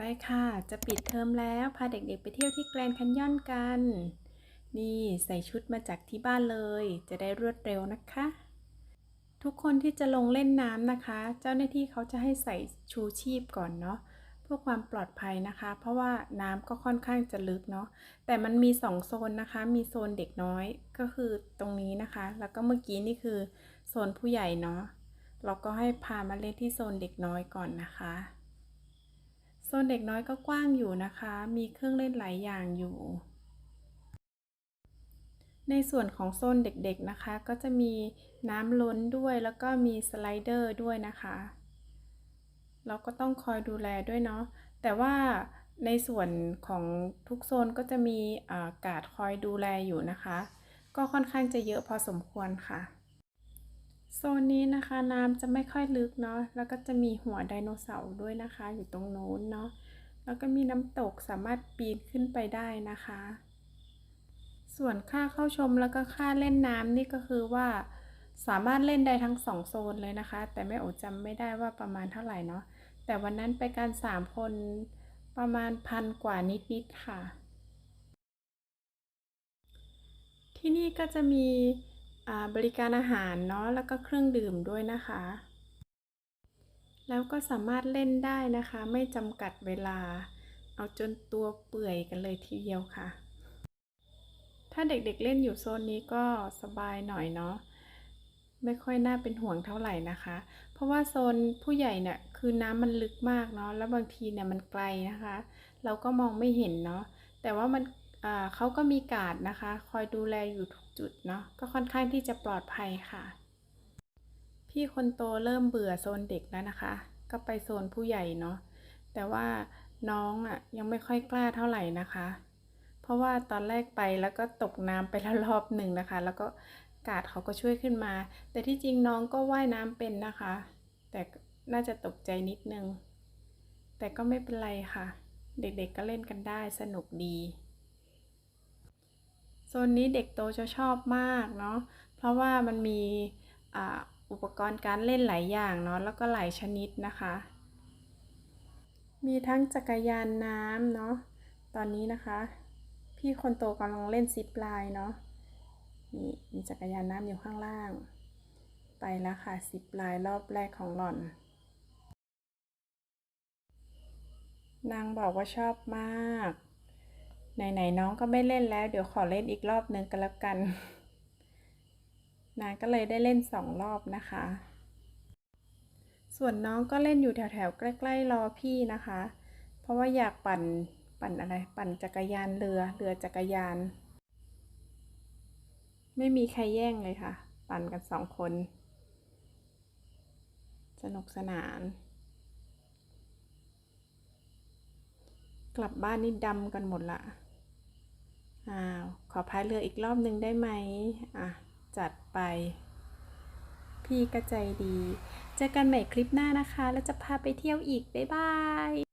ไปค่ะ จะปิดเทอมแล้วพาเด็กๆไปเที่ยวที่แกรนด์แคนยอนกัน นี่ใส่ชุดมาจากที่บ้านเลย จะได้รวดเร็วนะคะ ทุกคนที่จะลงเล่นน้ำนะคะ เจ้าหน้าที่เขาจะให้ใส่ชูชีพก่อนเนาะเพื่อความปลอดภัยนะคะ เพราะว่าน้ำก็ค่อนข้างจะลึกเนาะแต่มันมีสองโซนนะคะ มีโซนเด็กน้อยก็คือตรงนี้นะคะ แล้วก็เมื่อกี้นี่คือโซนผู้ใหญ่เนาะเราก็ให้พามาเล่นที่โซนเด็กน้อยก่อนนะคะ โซนเด็กน้อยก็กว้างอยู่นะคะ มีเครื่องเล่นหลายอย่างอยู่ ในส่วนของโซนเด็กๆนะคะ ก็จะมีน้ำล้นด้วยแล้วก็มีสไลเดอร์ด้วยนะคะ เราก็ต้องคอยดูแลด้วยเนาะ แต่ว่าในส่วนของทุกโซนก็จะมีอากาดคอยดูแลอยู่นะคะ ก็ค่อนข้างจะเยอะพอสมควรค่ะ โซนนี้นะคะน้ำจะไม่ค่อยลึกเนาะแล้วก็จะมีหัวไดโนเสาร์ด้วยนะคะ อยู่ตรงโน้นเนาะแล้วก็มีน้ำตกสามารถปีนขึ้นไปได้นะคะ ส่วนค่าเข้าชมแล้วก็ค่าเล่นน้ำนี่ก็คือว่าสามารถเล่นได้ทั้งสองโซนเลยนะคะ แต่แม่โอจำไม่ได้ว่าประมาณเท่าไหร่เนาะแต่วันนั้นไปกันสามคนประมาณพันกว่านิดๆค่ะ ที่นี่ก็จะมี บริการอาหารเนาะแล้วก็เครื่องดื่มด้วยนะคะ แล้วก็สามารถเล่นได้นะคะ ไม่จำกัดเวลา เอาจนตัวเปื่อยกันเลยทีเดียวค่ะ ถ้าเด็กๆเล่นอยู่โซนนี้ก็สบายหน่อยเนาะไม่ค่อยน่าเป็นห่วงเท่าไหร่นะคะ เพราะว่าโซนผู้ใหญ่เนี่ยคือน้ำมันลึกมากเนาะ แล้วบางทีเนี่ยมันไกลนะคะ เราก็มองไม่เห็นเนาะ แต่ว่ามันเขาก็มีการ์ดนะคะ คอยดูแลอยู่ทุก จุดเนาะก็ค่อนข้างที่จะปลอดภัยค่ะ พี่คนโตเริ่มเบื่อโซนเด็กแล้วนะคะ ก็ไปโซนผู้ใหญ่เนาะแต่ว่าน้องอะยังไม่ค่อยกล้าเท่าไหร่นะคะ เพราะว่าตอนแรกไปแล้วก็ตกน้ำไปแล้วรอบหนึ่งนะคะ แล้วก็กาดเขาก็ช่วยขึ้นมา แต่ที่จริงน้องก็ว่ายน้ำเป็นนะคะ แต่น่าจะตกใจนิดนึง แต่ก็ไม่เป็นไรค่ะ เด็กๆก็เล่นกันได้สนุกดี โซนนี้เด็กโตจะชอบมากเนาะ เพราะว่ามันมีอ,อุปกรณ์การเล่นหลายอย่างเนาะ แล้วก็หลายชนิดนะคะ มีทั้งจักรยานน้ำเนาะ ตอนนี้นะคะ พี่คนโตกำลังเล่นซิปไลน์เนาะ นี่มีจักรยานน้ำอยู่ข้างล่าง ไปแล้วค่ะซิปไลน์รอบแรกของหล่อน นางบอกว่าชอบมาก ไหนๆน้องก็ไม่เล่นแล้ว เดี๋ยวขอเล่นอีกรอบหนึ่งกันแล้วกันนาก็เลยได้เล่นสองรอบนะคะ ส่วนน้องก็เล่นอยู่แถวๆใกล้ๆรอพี่นะคะ เพราะว่าอยากปั่นปั่นอะไร ปั่นจักรยานเรือเรือจักรยาน ไม่มีใครแย่งเลยค่ะ ปั่นกันสองคน สนุกสนาน กลับบ้านนี่ดำกันหมดละ อ้าวขอพายเรืออีกรอบหนึ่งได้ไหมอะ จัดไป พี่ก็ใจดี เจอกันใหม่คลิปหน้านะคะ แล้วจะพาไปเที่ยวอีก บ๊ายบาย